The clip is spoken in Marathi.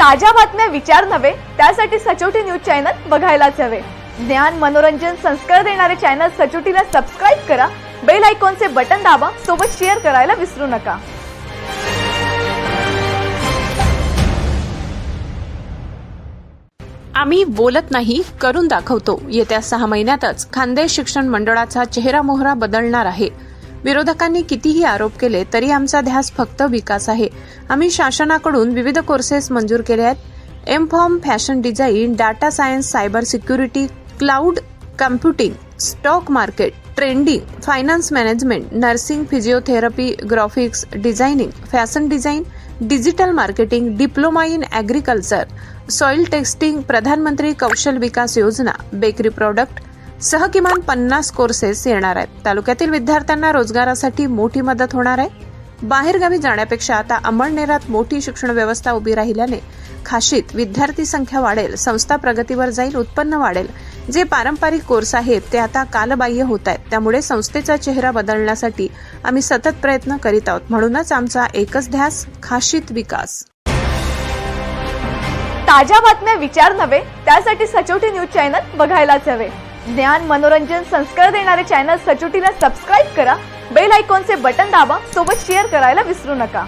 ताज्या बातम्या विचार नव्हे त्यासाठी सचोटी न्यूज चॅनल बघायलाच हवे. ज्ञान मनोरंजन संस्कार देणारे चॅनल सचोटीला सबस्क्राईब करा बेल आयकॉनचे बटन दाबा सोबत शेअर करायला विसरू नका. आम्ही बोलत नाही करून दाखवतो. येत्या सहा महिन्यातच खानदेश शिक्षण मंडळाचा चेहरा मोहरा बदलणार आहे. विरोधकांनी कितीही आरोप केले तरी आमचा ध्यास फक्त विकास आहे. आम्ही शासनाकडून विविध कोर्सेस मंजूर केले आहेत. M pharm fashion design data science cyber security cloud computing stock market trending finance management nursing physiotherapy graphics designing fashion design digital marketing diploma in agriculture soil testing प्रधानमंत्री कौशल विकास योजना बेकरी प्रॉडक्ट सह किमान पन्नास कोर्सेस येणार आहेत. तालुक्यातील विद्यार्थ्यांना रोजगारासाठी मोठी मदत होणार आहे. बाहेरगावी जाण्यापेक्षा आता अंमळनेरात मोठी शिक्षण व्यवस्था उभी राहिल्याने खाशीत विद्यार्थी संख्या वाढेल संस्था प्रगतीवर जाईल उत्पन्न वाढेल. जे पारंपरिक कोर्स आहेत ते आता कालबाह्य होत आहेत. त्यामुळे संस्थेचा चेहरा बदलण्यासाठी आम्ही सतत प्रयत्न करीत आहोत. म्हणूनच आमचा एकच ध्यास खाशीत विकास. ताज्या बातम्या विचार नव्हे त्यासाठी सचोटी न्यूज चॅनल बघायलाच हवे. ज्ञान मनोरंजन संस्कार देणारे चॅनल सचोटीला सबस्क्राईब करा. बेल आयकॉनचे बटन दाबा. सोबत शेअर करायला विसरू नका.